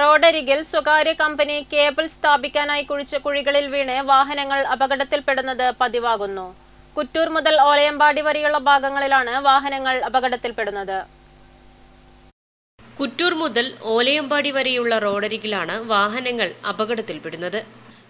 റോഡരികിൽ സ്വകാര്യ company cable സ്ഥാപിക്കാനായി കുഴിച്ച കുഴികളിൽ വീണ് വാഹനങ്ങൾ അപകടത്തിൽപ്പെടുന്നത് പതിവാകുന്നു. കുറ്റൂർ മുതൽ ഓലയമ്പാടി വരെയുള്ള ഭാഗങ്ങളിലാണ് വാഹനങ്ങൾ അപകടത്തിൽപ്പെടുന്നത്. കുറ്റൂർ മുതൽ ഓലയമ്പാടി വരെയുള്ള റോഡരികിലാണ് വാഹനങ്ങൾ അപകടത്തിൽപ്പെടുന്നത്.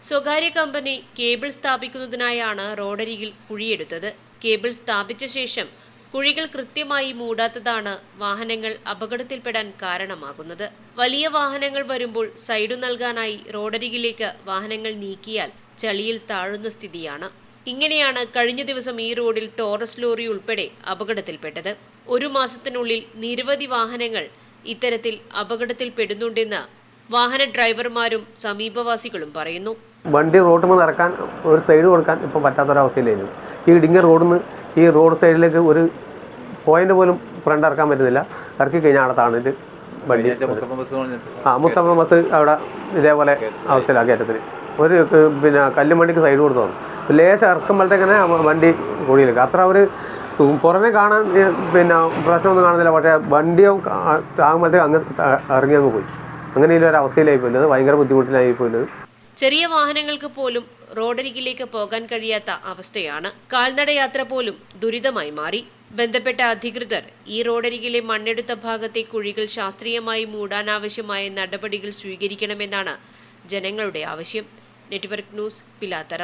സ്വകാര്യ കമ്പനി കേബിൾ സ്ഥാപിക്കുന്നതിനായാണ് റോഡരികിൽ കുഴിയെടുത്തത്. കേബിൾ സ്ഥാപിച്ച ശേഷം കുഴികൾ കൃത്യമായി മൂടാത്തതാണ് വാഹനങ്ങൾ അപകടത്തിൽപ്പെടാൻ കാരണമാകുന്നത്. വലിയ വാഹനങ്ങൾ വരുമ്പോൾ സൈഡു നൽകാനായി റോഡരികിലേക്ക് വാഹനങ്ങൾ നീക്കിയാൽ ചളിയിൽ താഴുന്ന സ്ഥിതിയാണ്. ഇങ്ങനെയാണ് കഴിഞ്ഞ ദിവസം ഈ റോഡിൽ ടോറസ് ലോറി ഉൾപ്പെടെ അപകടത്തിൽപ്പെട്ടത്. ഒരു മാസത്തിനുള്ളിൽ നിരവധി വാഹനങ്ങൾ ഇത്തരത്തിൽ അപകടത്തിൽപ്പെടുന്നുണ്ടെന്ന് വാഹന ഡ്രൈവർമാരും സമീപവാസികളും പറയുന്നു. വണ്ടി റോഡിൽ നിന്ന് ഇറക്കാൻ ഒരു സൈഡ് കൊടുക്കാൻ ഇപ്പം പറ്റാത്തൊരവസ്ഥയിലായിരുന്നു. ഈ ഇടുങ്ങിയ റോഡിൽ നിന്ന് ഈ റോഡ് സൈഡിലേക്ക് ഒരു പോയിന്റ് പോലും ഫ്രണ്ട് ഇറക്കാൻ പറ്റുന്നില്ല. ഇറക്കി കഴിഞ്ഞാൽ അവിടെ താണിട്ട് വണ്ടി ആ മുത്തമ്മ ബസ് അവിടെ ഇതേപോലെ അവസ്ഥയിലാണ് കയറ്റത്തിന് ഒരു പിന്നെ കല്ലും വണ്ടിക്ക് സൈഡ് കൊടുത്തു വന്നു. ലേശം ഇറക്കുമ്പോഴത്തേക്കന്നെ വണ്ടി കൂടിയിലേക്ക് അത്ര ഒരു പുറമേ കാണാൻ പിന്നെ പ്രശ്നമൊന്നും കാണുന്നില്ല. പക്ഷേ വണ്ടിയോ താങ്ങുമ്പോഴത്തേക്ക് അങ്ങ് ഇറങ്ങി അങ്ങ് പോയി. അങ്ങനെ ഒരു അവസ്ഥയിലായി പോയില്ലത് ഭയങ്കര ബുദ്ധിമുട്ടിലായി പോയില്ലത് ചെറിയ വാഹനങ്ങൾക്ക് പോലും റോഡരികിലേക്ക് പോകാൻ കഴിയാത്ത അവസ്ഥയാണ്. കാൽനടയാത്ര പോലും ദുരിതമായി മാറി. ബന്ധപ്പെട്ട അധികൃതർ ഈ റോഡരികിലെ മണ്ണെടുത്ത ഭാഗത്തെ കുഴികൾ ശാസ്ത്രീയമായി മൂടാനാവശ്യമായ നടപടികൾ സ്വീകരിക്കണമെന്നാണ് ജനങ്ങളുടെ ആവശ്യം. Network news Pilathara.